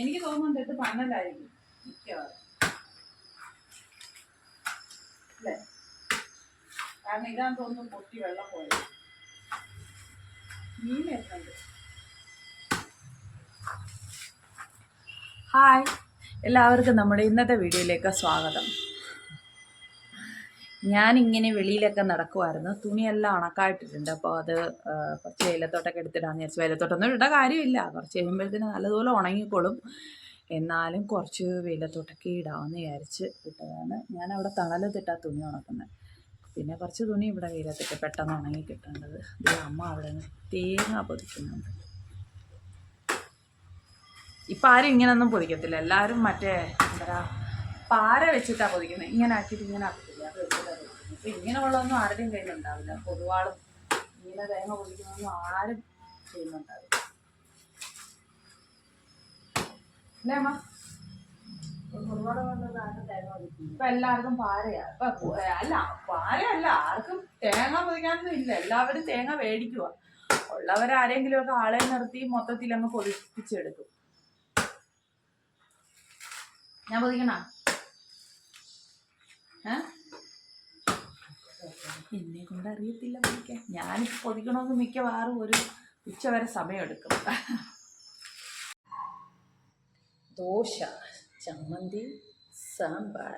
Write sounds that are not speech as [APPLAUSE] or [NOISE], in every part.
എനിക്ക് തോന്നുന്നുണ്ട് ഇത് പന്നലായിരിക്കും. മിക്കവാറും. കാരണം ഇതാന്ന് തോന്നുന്നു പൊട്ടി വെള്ളം പോയത്. മീൻ വരുന്നുണ്ട്. ഹായ് എല്ലാവർക്കും നമ്മുടെ ഇന്നത്തെ വീഡിയോയിലേക്ക് സ്വാഗതം. ഞാനിങ്ങനെ വെളിയിലൊക്കെ നടക്കുമായിരുന്നു തുണിയെല്ലാം ഉണക്കായിട്ടിട്ടുണ്ട്. അപ്പോൾ അത് കുറച്ച് വെയിലത്തോട്ടൊക്കെ എടുത്തിടാന്ന് വിചാരിച്ചു വെയിലത്തോട്ടൊന്നും ഇടേണ്ട കാര്യമില്ല. കുറച്ച് കഴിയുമ്പോഴത്തേന് നല്ലതുപോലെ ഉണങ്ങിക്കോളും. എന്നാലും കുറച്ച് വെയിലത്തോട്ടൊക്കെ ഇടാമെന്ന് വിചാരിച്ച് ഇട്ടതാണ്. ഞാൻ അവിടെ തണലത്തിട്ടാ തുണി ഉണക്കുന്നത്. പിന്നെ കുറച്ച് തുണി ഇവിടെ വെയിലത്തിട്ട് പെട്ടെന്ന് ഉണങ്ങി കിട്ടേണ്ടത്. ഇത് അമ്മ അവിടെ നിന്ന് തേങ്ങ പൊതിക്കുന്നുണ്ട്. ഇപ്പം ആരും ഇങ്ങനെയൊന്നും പൊതിക്കത്തില്ല. എല്ലാവരും മറ്റേ എന്താ പാര വെച്ചിട്ടാണ് പൊതിക്കുന്നത് ഇങ്ങനെ ആക്കിയിട്ട് ഇങ്ങനെ ആക്കില്ല അത് ഇപ്പം ഇങ്ങനെയുള്ളതൊന്നും ആരുടെയും കയ്യിലുണ്ടാവില്ല. പൊതുവാളും ഇങ്ങനെ തേങ്ങ പൊതിക്കുന്നതൊന്നും ആരും ചെയ്യുന്നുണ്ടാവില്ല. അല്ലേ അമ്മ? ഇപ്പം എല്ലാവർക്കും പാരയാ. ഇപ്പൊ അല്ല പാരയല്ല. ആർക്കും തേങ്ങ പൊതിക്കാനൊന്നും ഇല്ല. എല്ലാവരും തേങ്ങ മേടിക്കുക ഉള്ളവരാരെങ്കിലും ഒക്കെ ആളെ നിർത്തി മൊത്തത്തിൽ അങ്ങ് പൊതിപ്പിച്ചെടുക്കും. ഞാൻ പൊതിക്കണ? എന്നെ കൊണ്ട് അറിയത്തില്ല പൊതിക്കാൻ ഞാനിപ്പോൾ പൊതിക്കണമെന്ന് മിക്കവാറും ഒരു ഉച്ചവരെ സമയമെടുക്കും. ദോശ ചമ്മന്തി സാമ്പാർ.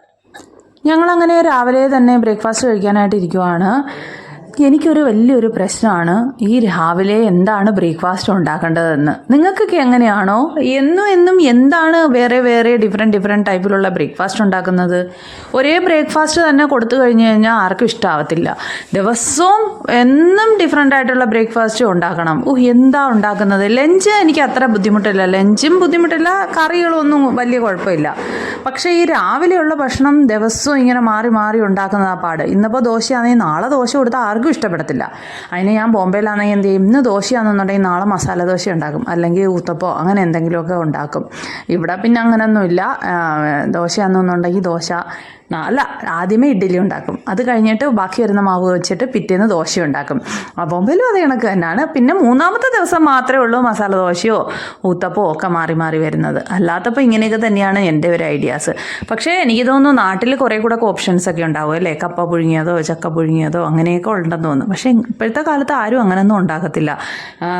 ഞങ്ങളങ്ങനെ രാവിലെ തന്നെ ബ്രേക്ക്ഫാസ്റ്റ് കഴിക്കാനായിട്ട് ഇരിക്കുവാണ് എനിക്കൊരു വലിയൊരു പ്രശ്നമാണ് ഈ രാവിലെ എന്താണ് ബ്രേക്ക്ഫാസ്റ്റ് ഉണ്ടാക്കേണ്ടതെന്ന്. നിങ്ങൾക്കൊക്കെ എങ്ങനെയാണോ? എന്നും എന്നും എന്താണ് വേറെ വേറെ ഡിഫറെന്റ് ഡിഫറെന്റ് ടൈപ്പിലുള്ള ബ്രേക്ക്ഫാസ്റ്റ് ഉണ്ടാക്കുന്നത്? ഒരേ ബ്രേക്ക്ഫാസ്റ്റ് തന്നെ കൊടുത്തു കഴിഞ്ഞ് കഴിഞ്ഞാൽ ആർക്കും ഇഷ്ടമാവത്തില്ല ദിവസവും എന്നും ഡിഫറെന്റ് ആയിട്ടുള്ള ബ്രേക്ക്ഫാസ്റ്റ് ഉണ്ടാക്കണം. ഓ എന്താ ഉണ്ടാക്കുന്നത്? ലഞ്ച് എനിക്ക് അത്ര ബുദ്ധിമുട്ടില്ല. ലഞ്ചും ബുദ്ധിമുട്ടില്ല കറികളൊന്നും വലിയ കുഴപ്പമില്ല. പക്ഷേ ഈ രാവിലെയുള്ള ഭക്ഷണം ദിവസവും ഇങ്ങനെ മാറി മാറി ഉണ്ടാക്കുന്നതാ പാട്. ഇന്നിപ്പോൾ ദോശയാണെങ്കിൽ നാളെ ദോശ കൊടുത്താൽ ആർക്കും ഇഷ്ടപ്പെടത്തില്ല. അതിന് ഞാൻ ബോംബെയിലാണെങ്കിൽ എന്ത് ചെയ്യും? ഇന്ന് ദോശയാണെന്നുണ്ടെങ്കിൽ നാളെ മസാല ദോശ ഉണ്ടാക്കും. അല്ലെങ്കിൽ ഊത്തപ്പോ അങ്ങനെ എന്തെങ്കിലുമൊക്കെ ഉണ്ടാക്കും. ഇവിടെ പിന്നെ അങ്ങനെയൊന്നുമില്ല ദോശയാണെന്നുണ്ടെങ്കിൽ ദോശ അല്ല ആദ്യമേ ഇഡ്ഡലി ഉണ്ടാക്കും. അത് കഴിഞ്ഞിട്ട് ബാക്കി വരുന്ന മാവ് വെച്ചിട്ട് പിറ്റേന്ന് ദോശ ഉണ്ടാക്കും. ബോംബെയിലും അത് കണക്ക് തന്നെയാണ്. പിന്നെ മൂന്നാമത്തെ ദിവസം മാത്രമേ ഉള്ളൂ മസാല ദോശയോ ഊത്തപ്പോ ഒക്കെ മാറി മാറി വരുന്നത്. അല്ലാത്തപ്പോൾ ഇങ്ങനെയൊക്കെ തന്നെയാണ് എന്റെ ഒരു ഐഡിയാസ്. പക്ഷേ എനിക്ക് തോന്നുന്നു നാട്ടിൽ കുറേ കൂടെ ഓപ്ഷൻസ് ഒക്കെ ഉണ്ടാവും അല്ലേ? കപ്പ പുഴുങ്ങിയതോ ചക്ക പുഴുങ്ങിയതോ അങ്ങനെയൊക്കെ ഉണ്ടെന്ന് തോന്നുന്നു. പക്ഷേ ഇപ്പോഴത്തെ കാലത്ത് ആരും അങ്ങനെയൊന്നും ഉണ്ടാക്കത്തില്ല.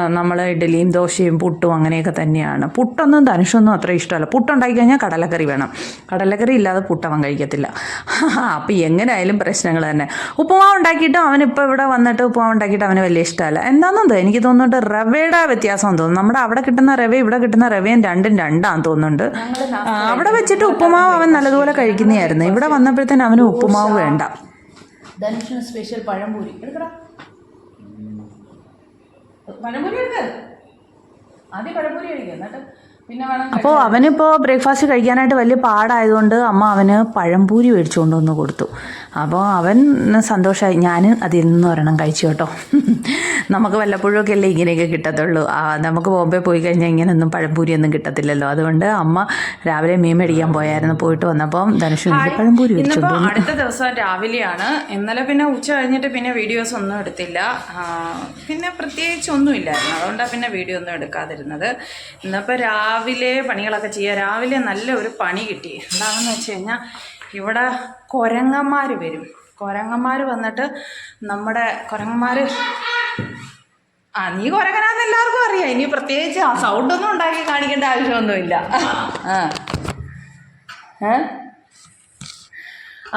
നമ്മൾ ഇഡ്ഡലിയും ദോശയും പുട്ടും അങ്ങനെയൊക്കെ തന്നെയാണ്. പുട്ടൊന്നും ധനുഷൊന്നും അത്ര ഇഷ്ടമല്ല. പുട്ടുണ്ടാക്കി കഴിഞ്ഞാൽ കടലക്കറി വേണം. കടലക്കറി ഇല്ലാതെ പുട്ടവൻ കഴിക്കത്തില്ല. [LAUGHS] അപ്പം എങ്ങനെയായാലും പ്രശ്നങ്ങൾ തന്നെ. ഉപ്പുമാവ് ഉണ്ടാക്കിയിട്ടും അവൻ ഇപ്പോൾ ഇവിടെ വന്നിട്ട് ഉപ്പുമാവ് ഉണ്ടാക്കിയിട്ട് അവന് വലിയ ഇഷ്ടമല്ല. എന്താണെന്നത് എനിക്ക് തോന്നുന്നുണ്ട് റവയുടെ വ്യത്യാസം തോന്നുന്നു. നമ്മുടെ അവിടെ കിട്ടുന്ന റവ ഇവിടെ കിട്ടുന്ന റവയും രണ്ടും രണ്ടാന്ന് തോന്നുന്നുണ്ട്. അവിടെ വെച്ചിട്ട് ഉപ്പുമാവ് അവൻ നല്ലതുപോലെ കഴിക്കുന്നതായിരുന്നു ഇവിടെ വന്നപ്പോഴത്തേന് അവന് ഉപ്പുമാവ് വേണ്ട. ധനുഷിന് സ്പെഷ്യൽ പഴംപൂരി. എടുക്കടാ. പഴംപൂരി എടുക്ക. ആദ്യം പഴംപൂരി കഴിക്കുക എന്നിട്ട് അപ്പോൾ അവനിപ്പോ ബ്രേക്ക്ഫാസ്റ്റ് കഴിക്കാനായിട്ട് വലിയ പാടായതുകൊണ്ട് അമ്മ അവന് പഴംപൂരി മേടിച്ചുകൊണ്ടുവന്ന് കൊടുത്തു. അപ്പോൾ അവൻ സന്തോഷമായി ഞാൻ അതിൽ നിന്ന് ഒരെണ്ണം കഴിച്ചു കേട്ടോ. [LAUGHS] നമുക്ക് വല്ലപ്പോഴും ഒക്കെ അല്ലേ ഇങ്ങനെയൊക്കെ കിട്ടത്തുള്ളൂ. ആ, നമുക്ക് ബോംബെ പോയി കഴിഞ്ഞാൽ ഇങ്ങനെയൊന്നും പഴംപൂരി ഒന്നും കിട്ടത്തില്ലല്ലോ. അതുകൊണ്ട് അമ്മ രാവിലെ മീൻ മേടിക്കാൻ പോയായിരുന്നു. പോയിട്ട് വന്നപ്പോൾ ധനുഷ് പഴംപൂരി അടുത്ത ദിവസം രാവിലെയാണ്. ഇന്നലെ പിന്നെ ഉച്ച കഴിഞ്ഞിട്ട് പിന്നെ വീഡിയോസ് ഒന്നും എടുത്തില്ല. പിന്നെ പ്രത്യേകിച്ച് ഒന്നും ഇല്ലായിരുന്നു. അതുകൊണ്ടാണ് പിന്നെ വീഡിയോ ഒന്നും എടുക്കാതിരുന്നത്. ഇന്നിപ്പോൾ രാവിലെ പണികളൊക്കെ ചെയ്യുക രാവിലെ നല്ല ഒരു പണി കിട്ടി. എന്താണെന്ന് വെച്ച് കഴിഞ്ഞാൽ ഇവിടെ കുരങ്ങന്മാർ വരും. കുരങ്ങന്മാർ വന്നിട്ട് നമ്മുടെ കുരങ്ങന്മാർ ആ നീ കുരങ്ങനാന്ന് എല്ലാവർക്കും അറിയാം. ഇനി പ്രത്യേകിച്ച് ആ സൗണ്ടൊന്നും ഉണ്ടാക്കി കാണിക്കേണ്ട ആവശ്യമൊന്നുമില്ല. ആ.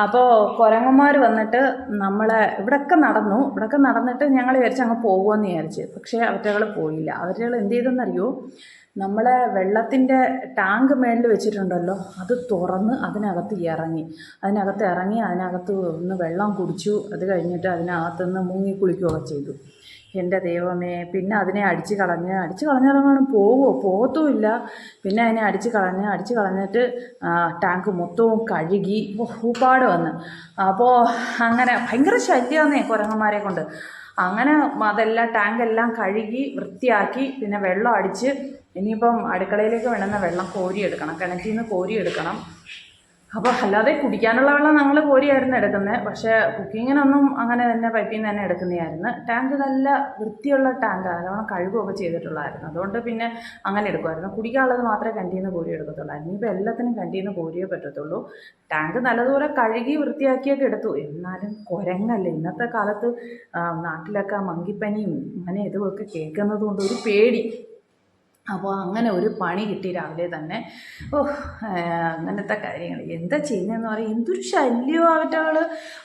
അപ്പോൾ കുരങ്ങന്മാർ വന്നിട്ട് നമ്മളെ ഇവിടെയൊക്കെ നടന്നു. ഇവിടെയൊക്കെ നടന്നിട്ട് ഞങ്ങൾ വിചാരിച്ച് അങ്ങ് പോകുമെന്ന് വിചാരിച്ച്. പക്ഷേ അവറ്റകൾ പോയില്ല. അവറ്റകൾ എന്ത് ചെയ്തെന്നറിയോ? നമ്മളെ വെള്ളത്തിന്റെ ടാങ്ക് മേളിൽ വെച്ചിട്ടുണ്ടല്ലോ അത് തുറന്ന് അതിനകത്ത് ഇറങ്ങി. അതിനകത്ത് ഇറങ്ങി അതിനകത്ത് ഒന്ന് വെള്ളം കുടിച്ചു. അത് കഴിഞ്ഞിട്ട് അതിനകത്തുനിന്ന് മുങ്ങി കുളിക്കുകയൊക്കെ ചെയ്തു. എന്റെ ദൈവമേ പിന്നെ അതിനെ അടിച്ച് കളഞ്ഞ് അടിച്ച് കളഞ്ഞിറങ്ങാനും പോവോ? പോകത്തുമില്ല. പിന്നെ അതിനെ അടിച്ച് കളഞ്ഞ് അടിച്ച് കളഞ്ഞിട്ട് ടാങ്ക് മൊത്തവും കഴുകി ഊപ്പാട് വന്ന്. അപ്പോൾ അങ്ങനെ ഭയങ്കര ശല്യമാന്നേ കുരങ്ങന്മാരെ കൊണ്ട്. അങ്ങനെ അതെല്ലാം ടാങ്കെല്ലാം കഴുകി വൃത്തിയാക്കി പിന്നെ വെള്ളം അടിച്ച് ഇനിയിപ്പം അടുക്കളയിലേക്ക് വേണ്ടുന്ന വെള്ളം കോരിയെടുക്കണം. കിണറ്റിൽ നിന്ന് കോരിയെടുക്കണം. അപ്പോൾ അല്ലാതെ കുടിക്കാനുള്ള വെള്ളം ഞങ്ങൾ കോരിയായിരുന്നു എടുക്കുന്നത് പക്ഷേ കുക്കിങ്ങിനൊന്നും അങ്ങനെ തന്നെ പൈപ്പിൽ നിന്ന് തന്നെ എടുക്കുന്നതായിരുന്നു. ടാങ്ക് നല്ല വൃത്തിയുള്ള ടാങ്കാണ് നല്ലോണം കഴുകുകയൊക്കെ ചെയ്തിട്ടുള്ളതായിരുന്നു. അതുകൊണ്ട് പിന്നെ അങ്ങനെ എടുക്കുമായിരുന്നു. കുടിക്കാനുള്ളത് മാത്രമേ കണ്ടിയിൽ നിന്ന് കോരി എടുക്കത്തുള്ളായിരുന്നു. ഇനിയിപ്പോൾ എല്ലാത്തിനും കണ്ടിയിൽ നിന്ന് കോരിയേ പറ്റത്തുള്ളൂ. ടാങ്ക് നല്ലതുപോലെ കഴുകി വൃത്തിയാക്കിയൊക്കെ എടുത്തു. എന്നാലും കുരങ്ങല്ലേ. ഇന്നത്തെ കാലത്ത് നാട്ടിലൊക്കെ മങ്കിപ്പനിയും അങ്ങനെ ഇതുമൊക്കെ കേൾക്കുന്നത് കൊണ്ട് ഒരു പേടി. അപ്പോൾ അങ്ങനെ ഒരു പണി കിട്ടി രാവിലെ തന്നെ. ഓ അങ്ങനത്തെ കാര്യങ്ങൾ. എന്താ ചെയ്യുന്നതെന്ന് പറയും എന്തൊരു ശല്യമോ അവറ്റകൾ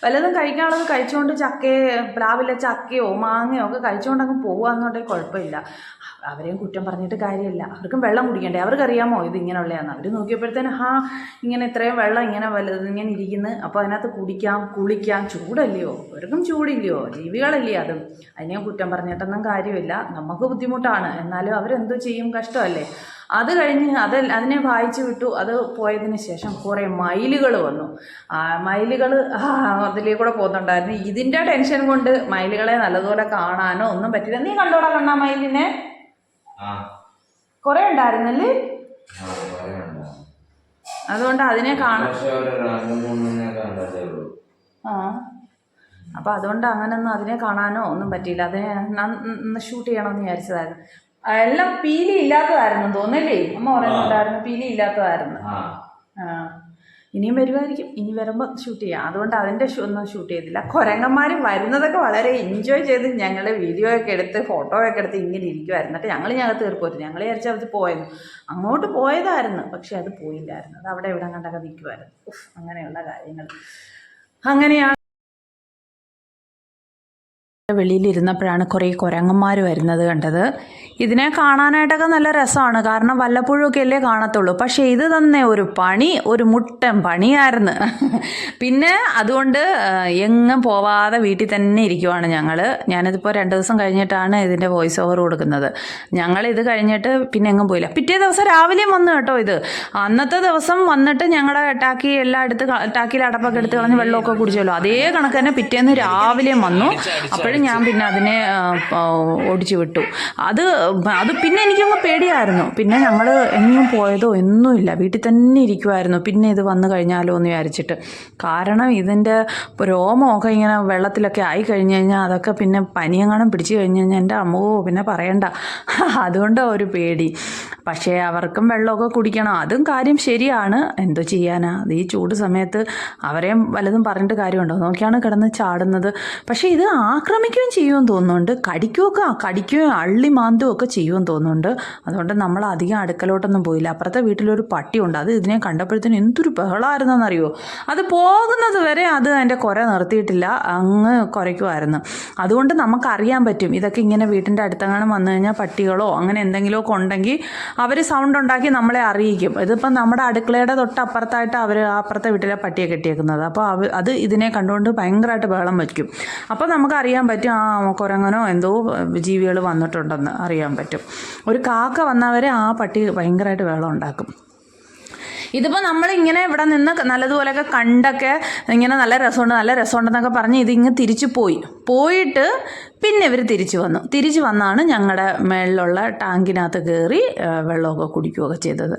വല്ലതും കഴിക്കാനുള്ളത് കഴിച്ചുകൊണ്ട് ചക്കയെ രാവിലെ ചക്കയോ മാങ്ങയോ ഒക്കെ കഴിച്ചുകൊണ്ട് അങ്ങ് പോകുകയെന്നുണ്ടെങ്കിൽ കുഴപ്പമില്ല. അവരെയും കുറ്റം പറഞ്ഞിട്ട് കാര്യമില്ല. അവർക്കും വെള്ളം കുടിക്കണ്ടേ? അവർക്കറിയാമോ ഇത് ഇങ്ങനെയുള്ളതാണ് അവർ നോക്കിയപ്പോഴത്തേന് ഹാ ഇങ്ങനെ ഇത്രയും വെള്ളം ഇങ്ങനെ വലുത് ഇങ്ങനെ ഇരിക്കുന്നു. അപ്പോൾ അതിനകത്ത് കുടിക്കാം കുളിക്കാം. ചൂടല്ലയോ? അവർക്കും ചൂടില്ലയോ? ജീവികളല്ലേ അതും. അതിനെയും കുറ്റം പറഞ്ഞിട്ടൊന്നും കാര്യമില്ല. നമുക്ക് ബുദ്ധിമുട്ടാണ്. എന്നാലും അവരെന്തോ ചെയ്യും? കഷ്ടമല്ലേ? അത് കഴിഞ്ഞ് അത് അതിനെ വായിച്ചു വിട്ടു. അത് പോയതിന് ശേഷം കുറേ മയിലുകൾ വന്നു. ആ മയിലുകൾ അതിലേക്കൂടെ കൂടെ പോകുന്നുണ്ടായിരുന്നു ഇതിന്റെ ടെൻഷൻ കൊണ്ട് മയിലുകളെ നല്ലതുപോലെ കാണാനോ ഒന്നും പറ്റില്ല. നീ കണ്ടോടാ കണ്ണാ മയിലിനെ? കുറേ ഉണ്ടായിരുന്നല്ലേ? അതുകൊണ്ട് അതിനെ ഉള്ളൂ. ആ. അതുകൊണ്ട് അങ്ങനൊന്നും അതിനെ കാണാനോ ഒന്നും പറ്റിയില്ല. അതിനെ ഷൂട്ട് ചെയ്യണമെന്ന് വിചാരിച്ചതായിരുന്നു. എല്ലാം പീലി ഇല്ലാത്തതായിരുന്നു തോന്നല്ലേ അമ്മ പറയുന്നുണ്ടായിരുന്നു പീലി ഇല്ലാത്തതായിരുന്നു. ആ. ഇനിയും വരുമായിരിക്കും ഇനി വരുമ്പോൾ ഷൂട്ട് ചെയ്യാം. അതുകൊണ്ട് അതിന്റെ ഒന്നും ഷൂട്ട് ചെയ്തില്ല. കുരങ്ങന്മാർ വരുന്നതൊക്കെ വളരെ എൻജോയ് ചെയ്ത് ഞങ്ങൾ വീഡിയോ ഒക്കെ എടുത്ത് ഫോട്ടോ ഒക്കെ എടുത്ത് ഇങ്ങനെ ഇരിക്കുമായിരുന്നു എന്നിട്ട് ഞങ്ങൾ ഞങ്ങൾ തീർപ്പോയിരുന്നു ഞങ്ങൾ വിചാരിച്ചാൽ അത് പോയത് അങ്ങോട്ട് പോയതായിരുന്നു. പക്ഷേ അത് പോയില്ലായിരുന്നു. അത് അവിടെ ഇവിടെ കണ്ടൊക്കെ നിൽക്കുമായിരുന്നു അങ്ങനെയുള്ള കാര്യങ്ങൾ. അങ്ങനെയാണ് വെളിയിലിരുന്നപ്പോഴാണ് കുറേ കുരങ്ങന്മാർ വരുന്നത് കണ്ടത്. ഇതിനെ കാണാനായിട്ടൊക്കെ നല്ല രസമാണ്. കാരണം വല്ലപ്പോഴുമൊക്കെ അല്ലേ കാണത്തുള്ളൂ. പക്ഷേ ഇത് തന്നെ ഒരു പണി ഒരു മുട്ടൻ പണിയായിരുന്നു. പിന്നെ അതുകൊണ്ട് എങ്ങും പോവാതെ വീട്ടിൽ തന്നെ ഇരിക്കുവാണ് ഞങ്ങൾ ഞാനിതിപ്പോൾ രണ്ട് ദിവസം കഴിഞ്ഞിട്ടാണ് ഇതിന്റെ വോയിസ് ഓവർ കൊടുക്കുന്നത്. ഞങ്ങൾ ഇത് കഴിഞ്ഞിട്ട് പിന്നെ എങ്ങും പോയില്ല. പിറ്റേ ദിവസം രാവിലെയും വന്നു കേട്ടോ ഇത്. അന്നത്തെ ദിവസം വന്നിട്ട് ഞങ്ങളുടെ ടാക്കി എല്ലാം എടുത്ത് ടാക്കിയിൽ അടപ്പൊക്കെ എടുത്ത് കളഞ്ഞ് വെള്ളമൊക്കെ കുടിച്ചല്ലോ. അതേ കണക്ക് തന്നെ പിറ്റേന്ന് രാവിലെയും വന്നു. അപ്പോഴും ഞാൻ പിന്നെ അതിനെ ഓടിച്ചു വിട്ടു. അത് അത് പിന്നെ എനിക്കങ്ങ് പേടിയായിരുന്നു. പിന്നെ ഞങ്ങൾ എങ്ങും പോയതോ ഒന്നുമില്ല വീട്ടിൽ തന്നെ ഇരിക്കുമായിരുന്നു പിന്നെ ഇത് വന്നു കഴിഞ്ഞാലോ എന്ന് വിചാരിച്ചിട്ട്. കാരണം ഇതിന്റെ രോമമൊക്കെ ഇങ്ങനെ വെള്ളത്തിലൊക്കെ ആയി കഴിഞ്ഞ് കഴിഞ്ഞാൽ അതൊക്കെ പിന്നെ പനിയെങ്ങാനും പിടിച്ചു കഴിഞ്ഞ് കഴിഞ്ഞാൽ എന്റെ അമ്മോ പിന്നെ പറയണ്ട. അതുകൊണ്ട് ഒരു പേടി. പക്ഷേ അവർക്കും വെള്ളമൊക്കെ കുടിക്കണം. അതും കാര്യം ശരിയാണ്. എന്തോ ചെയ്യാനാ? ഈ ചൂട് സമയത്ത് അവരെയും വല്ലതും പറഞ്ഞിട്ട് കാര്യമുണ്ടോ? നോക്കിയാണ് കിടന്ന് ചാടുന്നത്. പക്ഷേ ഇത് ആക്രമിക്കുകയും ചെയ്യുമെന്ന് തോന്നുന്നുണ്ട്. കടിക്കുകയൊക്കെ കടിക്കുകയും അള്ളി മാന്തുകയും ഒക്കെ ചെയ്യുമെന്ന് തോന്നുന്നുണ്ട്. അതുകൊണ്ട് നമ്മൾ അധികം അടുക്കലോട്ടൊന്നും പോയില്ല. അപ്പുറത്തെ വീട്ടിലൊരു പട്ടിയുണ്ട് അത് ഇതിനെ കണ്ടപ്പോഴത്തേനും എന്തൊരു ബഹളമായിരുന്നെന്നറിയോ അത് പോകുന്നത് വരെ അത് അതിന്റെ കുര നിർത്തിയിട്ടില്ല. അങ്ങ് കുരയ്ക്കുമായിരുന്നു അതുകൊണ്ട് നമുക്കറിയാൻ പറ്റും. ഇതൊക്കെ ഇങ്ങനെ വീട്ടിന്റെ അടുത്തെങ്ങാനും വന്നു കഴിഞ്ഞാൽ പട്ടികളോ അങ്ങനെ എന്തെങ്കിലുമൊക്കെ ഉണ്ടെങ്കിൽ അവർ സൗണ്ട് ഉണ്ടാക്കി നമ്മളെ അറിയിക്കും. ഇതിപ്പം നമ്മുടെ അടുക്കളയുടെ തൊട്ടപ്പുറത്തായിട്ട് അവർ അപ്പുറത്തെ വീട്ടിലെ പട്ടിയെ കെട്ടിയേക്കുന്നത്. അപ്പോൾ അത് ഇതിനെ കണ്ടുകൊണ്ട് ഭയങ്കരമായിട്ട് ബഹളം വയ്ക്കും. അപ്പോൾ നമുക്ക് അറിയാൻ പറ്റും. ആ കുരങ്ങനോ എന്തോ ജീവികൾ വന്നിട്ടുണ്ടെന്ന് അറിയാൻ പറ്റും. ഒരു കാക്ക വന്നവരെ ആ പട്ടി ഭയങ്കരമായിട്ട് വെള്ളം ഉണ്ടാക്കും. ഇതിപ്പോൾ നമ്മളിങ്ങനെ ഇവിടെ നിന്ന് നല്ലതുപോലെയൊക്കെ കണ്ടൊക്കെ ഇങ്ങനെ നല്ല രസമുണ്ട് നല്ല രസമുണ്ടെന്നൊക്കെ പറഞ്ഞ് ഇതിങ്ങ് തിരിച്ചു പോയി. പോയിട്ട് പിന്നെ ഇവർ തിരിച്ചു വന്നു. തിരിച്ചു വന്നാണ് ഞങ്ങളുടെ മേളിലുള്ള ടാങ്കിനകത്ത് കയറി വെള്ളമൊക്കെ കുടിക്കുകയൊക്കെ ചെയ്തത്.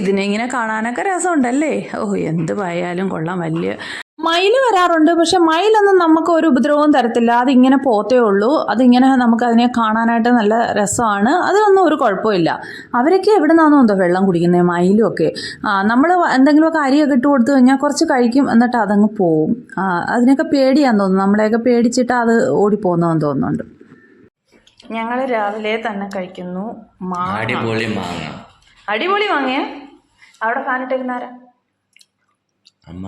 ഇതിനെ ഇങ്ങനെ കാണാനൊക്കെ രസമുണ്ടല്ലേ? ഓ എന്ത് പോയാലും കൊള്ളാം. വലിയ മയിൽ വരാറുണ്ട് പക്ഷെ മയിലൊന്നും നമുക്ക് ഒരു ഉപദ്രവവും തരത്തില്ല. അതിങ്ങനെ പോത്തേ ഉള്ളൂ. അതിങ്ങനെ നമുക്ക് അതിനെ കാണാനായിട്ട് നല്ല രസമാണ്. അതൊന്നും ഒരു കുഴപ്പമില്ല. അവരൊക്കെ എവിടെ നിന്നാണോ എന്തോ വെള്ളം കുടിക്കുന്നത് മയിലും ഒക്കെ. നമ്മൾ എന്തെങ്കിലുമൊക്കെ അരിയൊക്കെ ഇട്ട് കൊടുത്തു കഴിഞ്ഞാൽ കുറച്ച് കഴിക്കും എന്നിട്ട് അതങ്ങ് പോവും. ആ, അതിനൊക്കെ പേടിയാന്ന് തോന്നുന്നു. നമ്മളെയൊക്കെ പേടിച്ചിട്ട് അത് ഓടിപ്പോകുന്നതെന്ന് തോന്നുന്നുണ്ട്. ഞങ്ങൾ രാവിലെ തന്നെ കഴിക്കുന്നു. അടിപൊളി മാങ്ങ. അടിപൊളി മാങ്ങയ? അവിടെ ഫാനിട്ടേക്കുന്നാരാ അമ്മ.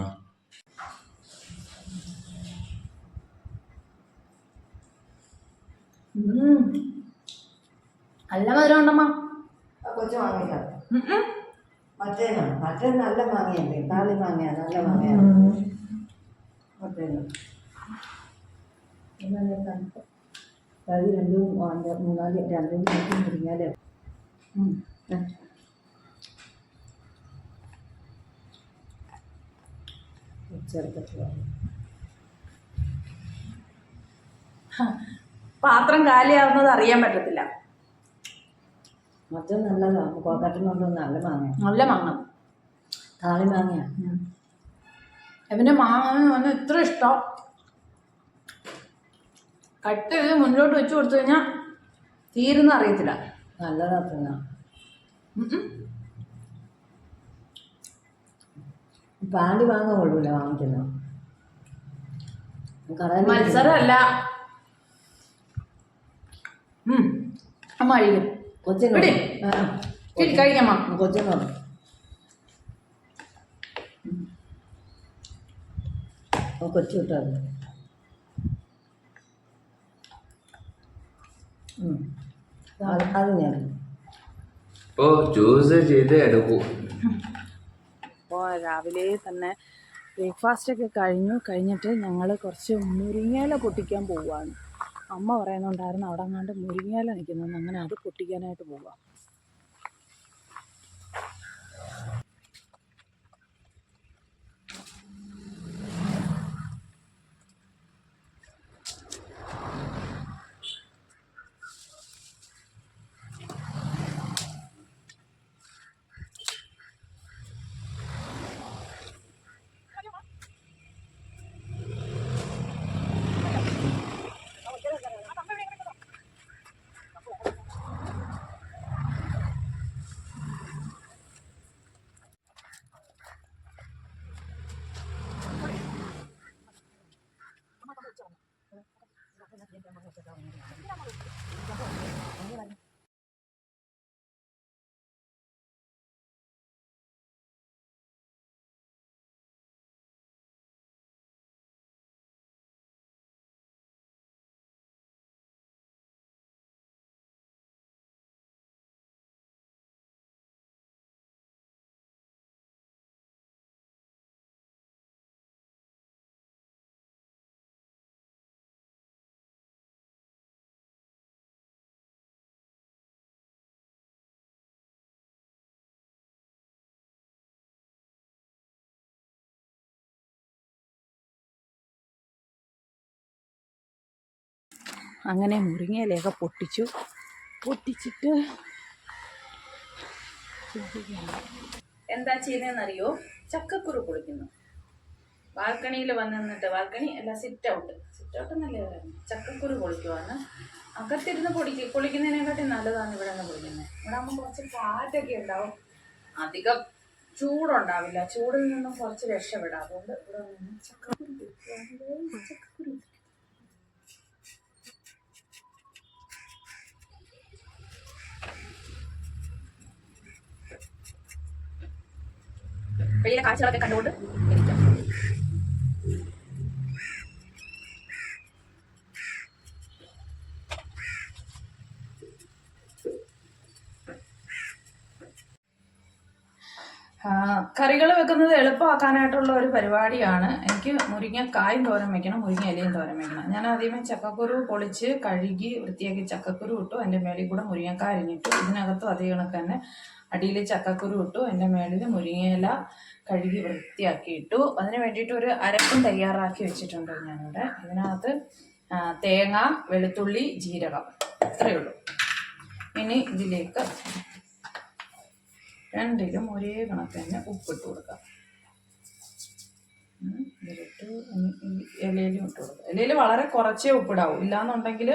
നല്ല മധുരം ഉണ്ടമ്മ. കൊച്ചു മാങ്ങയില്ല. മറ്റേനാ മറ്റേ നല്ല മാങ്ങയല്ലേ താളി മാങ്ങയാ നല്ല മാങ്ങയാണ് അത് രണ്ടും മൂന്നാൽ രണ്ടും മൂന്നും മുറിഞ്ഞാലേ ചെറുപ്പത്തിൽ പാത്രം കാലിയാവുന്നത് അറിയാൻ പറ്റത്തില്ല. മറ്റേ നല്ലതാണ് കോക്കാട്ടിനുണ്ട് നല്ല മാങ്ങ നല്ല മാങ്ങ. താളി മാങ്ങയാ. അവന് മാങ്ങ എന്ന് ഇത്ര ഇഷ്ടം. കട്ട് ചെയ്ത് മുന്നോട്ട് വെച്ച് കൊടുത്തു കഴിഞ്ഞാൽ തീരുന്ന അറിയത്തില്ല. നല്ലതാക്കുന്ന. പാണ്ടി വാങ്ങാൻ കൊള്ളൂല വാങ്ങിക്കുന്നു മത്സരമല്ല. അമ്മ കഴിക്കും കൊച്ചിനോ ഇവിടെ. ആ ശരി കഴിക്കാമ്മ കൊച്ചിനോ കൊച്ചു വിട്ടോ അത് ഉം. അത് അത് ഞാൻ. ഓ ജ്യൂസ് ചെയ്ത് എടുക്കൂ. അപ്പോൾ രാവിലെ തന്നെ ബ്രേക്ക്ഫാസ്റ്റ് ഒക്കെ കഴിഞ്ഞു. കഴിഞ്ഞിട്ട് ഞങ്ങൾ കുറച്ച് മുരിങ്ങയില പൊട്ടിക്കാൻ പോവുകയാണ് അമ്മ പറയുന്നുണ്ടായിരുന്നു അവിടെ എങ്ങാണ്ട് മുരിങ്ങയില നിൽക്കുന്നു അങ്ങനെ അത് പൊട്ടിക്കാനായിട്ട് പോവാം. Gracias. അങ്ങനെ മുരിങ്ങയിലയൊക്കെ പൊട്ടിച്ചു. പൊട്ടിച്ചിട്ട് എന്താ ചെയ്യുന്നതെന്നറിയോ? ചക്കക്കുരു പൊളിക്കുന്നു. ബാൽക്കണിയിൽ വന്ന് നിന്നിട്ട് ബാൽക്കണി അല്ല സിറ്റ് ഔട്ട് സിറ്റ് ഔട്ട് എന്നല്ലേ പറയുന്നത്? ചക്കക്കുരു പൊളിക്കുവാണ്. അകത്തിരുന്ന് പൊടിക്ക് പൊളിക്കുന്നതിനെക്കാട്ടി നല്ലതാണ് ഇവിടെ നിന്ന് പൊളിക്കുന്നത്. ഇവിടെ ആകുമ്പോൾ കുറച്ച് കാറ്റൊക്കെ ഉണ്ടാവും. അധികം ചൂടുണ്ടാവില്ല. ചൂടിൽ നിന്നും കുറച്ച് രക്ഷപ്പെടാം. അതുകൊണ്ട് ഇവിടെ നിന്ന് ചക്കക്കുരു പൊളിക്കുവാണ്. വെളിയിലെ കാഴ്ചകളൊക്കെ കണ്ടുകൊണ്ട് ഇരിക്കാം. കറികൾ വെക്കുന്നത് എളുപ്പമാക്കാനായിട്ടുള്ള ഒരു പരിപാടിയാണ്. എനിക്ക് മുരിങ്ങക്കായും തോരം വെക്കണം മുരിങ്ങ ഇലയും തോരം വെക്കണം. ഞാൻ ആദ്യമേ ചക്കക്കുരു പൊളിച്ച് കഴുകി വൃത്തിയാക്കി ചക്കക്കുരു ഇട്ടു അതിന്റെ മേളിൽ കൂടെ മുരിങ്ങക്കായ അരിഞ്ഞിട്ടു. ഇതിനകത്തും അതേ കണക്ക് തന്നെ. അടിയിൽ ചക്കക്കുരു ഇട്ടു അതിന്റെ മേളിൽ മുരിങ്ങയില കഴുകി വൃത്തിയാക്കി ഇട്ടു അതിന് വേണ്ടിയിട്ട് ഒരു അരപ്പും തയ്യാറാക്കി വെച്ചിട്ടുണ്ട് ഞാനിവിടെ. ഇതിനകത്ത് തേങ്ങ വെളുത്തുള്ളി ജീരകം. ഇത്രയേ ഉള്ളൂ. ഇനി ഇതിലേക്ക് രണ്ടിലും ഒരേ കണക്ക് തന്നെ ഉപ്പിട്ട് കൊടുക്കാം. ഇതിലിട്ട് ഇലയിലും ഇട്ട് കൊടുക്കാം. ഇലയിൽ വളരെ കുറച്ചേ ഉപ്പിടാവൂ. ഇല്ലാന്നുണ്ടെങ്കിൽ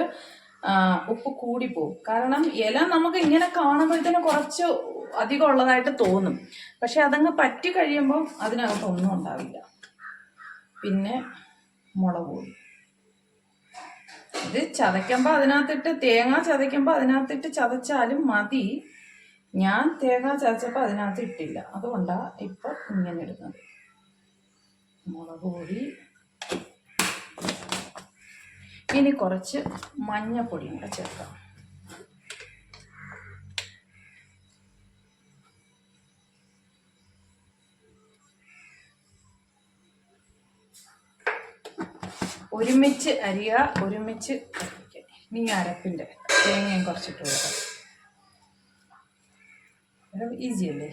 ഉപ്പ് കൂടിപ്പോവും. കാരണം ഇല നമുക്ക് ഇങ്ങനെ കാണുമ്പോഴത്തേനും കുറച്ച് അധികം ഉള്ളതായിട്ട് തോന്നും. പക്ഷെ അതങ്ങ് പറ്റി കഴിയുമ്പോൾ അതിനകത്ത് ഒന്നും ഉണ്ടാവില്ല. പിന്നെ മുളക് പൊടി. ഇത് ചതയ്ക്കുമ്പോൾ അതിനകത്തിട്ട് തേങ്ങ ചതയ്ക്കുമ്പോൾ അതിനകത്തിട്ട് ചതച്ചാലും മതി. ഞാൻ തേങ്ങ ചതച്ചപ്പോൾ അതിനകത്ത് ഇട്ടില്ല. അതുകൊണ്ടാണ് ഇപ്പം ഇങ്ങനെ ഇടുന്നത്. മുളക് പൊടി. ഇനി കുറച്ച് മഞ്ഞപ്പൊടിയും കൂടെ ചേർക്കാം. ഒരുമിച്ച് അരിയ ഒരുമിച്ച് ഇനി അരപ്പിന്റെ തേങ്ങയും കുറച്ചിട്ട് കൊടുക്കാം. ഈസി അല്ലേ?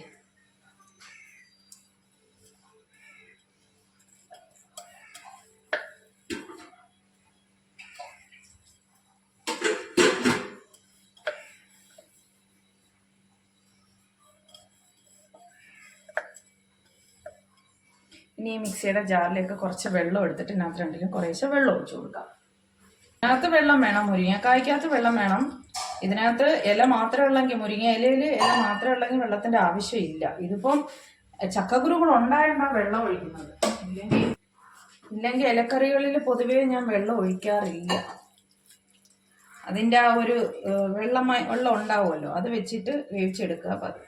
ഇനി ഈ മിക്സിയുടെ ജാറിലേക്ക് കുറച്ച് വെള്ളം എടുത്തിട്ട് ഇതിനകത്ത് രണ്ടിലും കുറേശ്ശെ വെള്ളം ഒഴിച്ചു കൊടുക്കാം. ഇതിനകത്ത് വെള്ളം വേണം മുരിങ്ങക്കായ്ക്കകത്ത് വെള്ളം വേണം. ഇതിനകത്ത് ഇല മാത്രമേ ഉള്ളെങ്കിൽ മുരിങ്ങ ഇലയിൽ ഇല മാത്രമേ ഉള്ളെങ്കിൽ വെള്ളത്തിന്റെ ആവശ്യമില്ല. ഇതിപ്പം ചക്കക്കുരുകൾ ഉണ്ടായിട്ടാണ് വെള്ളം ഒഴിക്കുന്നത്. ഇല്ലെങ്കിൽ ഇല്ലെങ്കിൽ ഇലക്കറികളിൽ പൊതുവേ ഞാൻ വെള്ളം ഒഴിക്കാറില്ല. അതിന്റെ ആ ഒരു വെള്ളം വെള്ളം ഉണ്ടാവുമല്ലോ. അത് വെച്ചിട്ട് വേവിച്ചെടുക്കുക പതിവ്.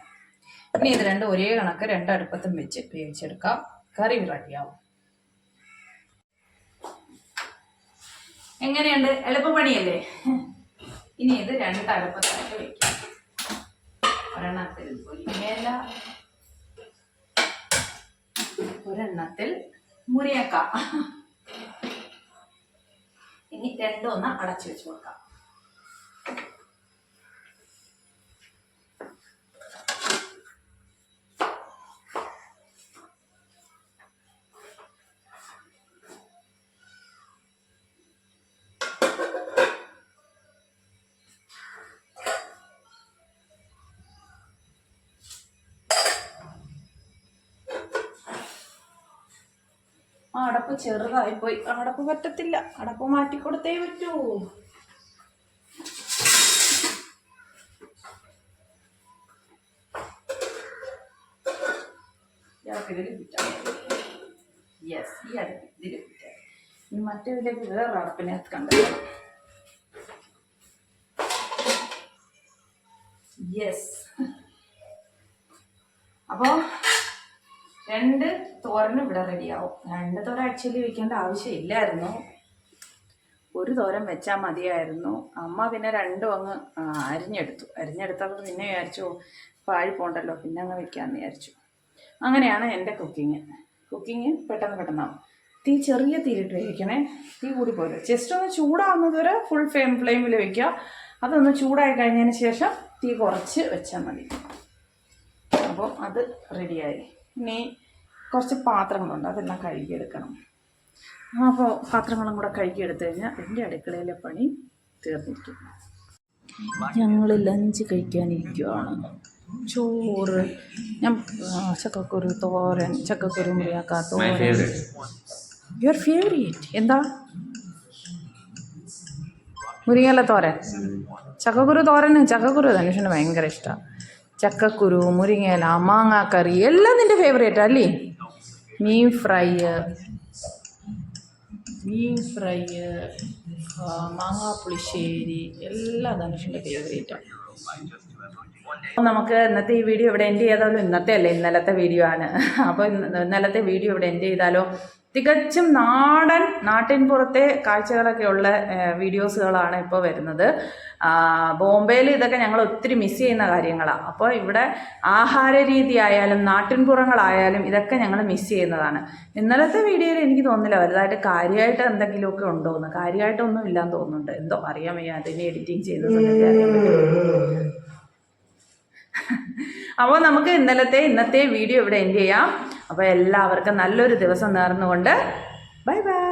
ഇനി ഇത് രണ്ടും ഒരേ കണക്ക് രണ്ടടുപ്പത്തും വെച്ച് വേവിച്ചെടുക്കാം. കറി റെഡിയാവും. എങ്ങനെയുണ്ട്? എളുപ്പപ്പണിയല്ലേ? ഇനി ഇത് രണ്ട് അടുപ്പത്തായിട്ട് വെക്കാം. ഒരെണ്ണത്തിൽ മുരിങ്ങയില ഒരെണ്ണത്തിൽ മുരിയക്ക ഇനി രണ്ടും ഒന്ന് അടച്ചു വെച്ച് കൊടുക്കാം. ആ അടപ്പ് ചെറുതായിപ്പോയി. അടപ്പ് പറ്റത്തില്ല. അടപ്പ് മാറ്റി കൊടുത്തേ പറ്റൂ യെസ് ഈ അടുപ്പ് ഇതിൽ ഫിറ്റായി ഇനി മറ്റേതിലേക്ക് വേറെ അടപ്പിനെ കണ്ടെത്തണം യെസ് അപ്പോൾ രണ്ട് തോരനും ഇവിടെ റെഡിയാവും. രണ്ട് തോര ആക്ച്വലി വെക്കേണ്ട ആവശ്യമില്ലായിരുന്നു. ഒരു തോരൻ വെച്ചാൽ മതിയായിരുന്നു. അമ്മ പിന്നെ രണ്ടും അങ്ങ് അരിഞ്ഞെടുത്തു. അരിഞ്ഞെടുത്തപ്പോൾ പിന്നെ വിചാരിച്ചു പാഴി പോണ്ടല്ലോ പിന്നെ അങ്ങ് വെക്കാമെന്ന് വിചാരിച്ചു. അങ്ങനെയാണ് എന്റെ കുക്കിങ് കുക്കിങ് പെട്ടെന്ന് പെട്ടെന്നാവും തീ ചെറിയ തീരിട്ട് വെക്കണേ തീ കൂടി പോലെ ജസ്റ്റ് ഒന്ന് ചൂടാവുന്നത് വരെ ഫുൾ ഫ്ലെയിം ഫ്ലെയിമിൽ വെക്കുക. അതൊന്ന് ചൂടായി കഴിഞ്ഞതിന് ശേഷം തീ കുറച്ച് വെച്ചാൽ മതി. അപ്പോൾ അത് റെഡിയായി ഇനി കുറച്ച് പാത്രങ്ങളുണ്ട് അതെല്ലാം കഴുകിയെടുക്കണം. അപ്പോൾ പാത്രങ്ങളും കൂടെ കഴുകിയെടുത്തു കഴിഞ്ഞാൽ എന്റെ അടുക്കളയിലെ പണി തീർന്നിരിക്കും. ഞങ്ങൾ ലഞ്ച് കഴിക്കാനിരിക്കുവാണ്. ചോറ് ഞാൻ ചക്കക്കുരു തോരൻ ചക്കക്കുരു മുറിയാക്ക മൈ തോരൻ. യു യുവർ ഫേവറേറ്റ് എന്താ? മുരിങ്ങല തോരൻ. ചക്കക്കുരു തോരന് ചക്കക്കുരു ധനുഷിന് ഭയങ്കര ഇഷ്ടമാണ് ചക്കക്കുരു മുരിങ്ങയില മാങ്ങാക്കറി എല്ലാം നിന്റെ ഫേവറേറ്റ് അല്ലേ? മീൻ ഫ്രൈ. മീൻ ഫ്രൈ മാങ്ങാ പുളിശ്ശേരി എല്ലാം ധനുഷിന്റെ ഫേവറേറ്റാണ് അപ്പോൾ നമുക്ക് ഇന്നത്തെ ഈ വീഡിയോ ഇവിടെ എൻഡ് ചെയ്താലോ? ഇന്നത്തെ അല്ലേ? ഇന്നലത്തെ വീഡിയോ ആണ്. അപ്പോൾ ഇന്നലത്തെ വീഡിയോ ഇവിടെ എൻഡ് ചെയ്താലോ? തികച്ചും നാടൻ നാട്ടിൻ പുറത്തെ കാഴ്ചകളൊക്കെ ഉള്ള വീഡിയോസുകളാണ് ഇപ്പോൾ വരുന്നത്. ബോംബെയിൽ ഇതൊക്കെ ഞങ്ങൾ ഒത്തിരി മിസ് ചെയ്യുന്ന കാര്യങ്ങളാണ് അപ്പോൾ ഇവിടെ ആഹാര രീതി ആയാലും നാട്ടിൻപുറങ്ങളായാലും ഇതൊക്കെ ഞങ്ങൾ മിസ് ചെയ്യുന്നതാണ്. ഇന്നലത്തെ വീഡിയോയിൽ എനിക്ക് തോന്നുന്നില്ല വലുതായിട്ട് കാര്യമായിട്ട് എന്തെങ്കിലുമൊക്കെ ഉണ്ടോ എന്ന് കാര്യമായിട്ടൊന്നും ഇല്ലാന്ന് തോന്നുന്നുണ്ട്. എന്തോ അറിയാൻ വയ്യ. അതിനെ എഡിറ്റിംഗ് സമയത്ത് അറിയാൻ പറ്റും അപ്പോൾ നമുക്ക് ഇന്നലത്തെ ഇന്നത്തെ വീഡിയോ ഇവിടെ എൻഡ് ചെയ്യാം. അപ്പോൾ എല്ലാവർക്കും നല്ലൊരു ദിവസം നേർന്നുകൊണ്ട് ബൈ ബൈ.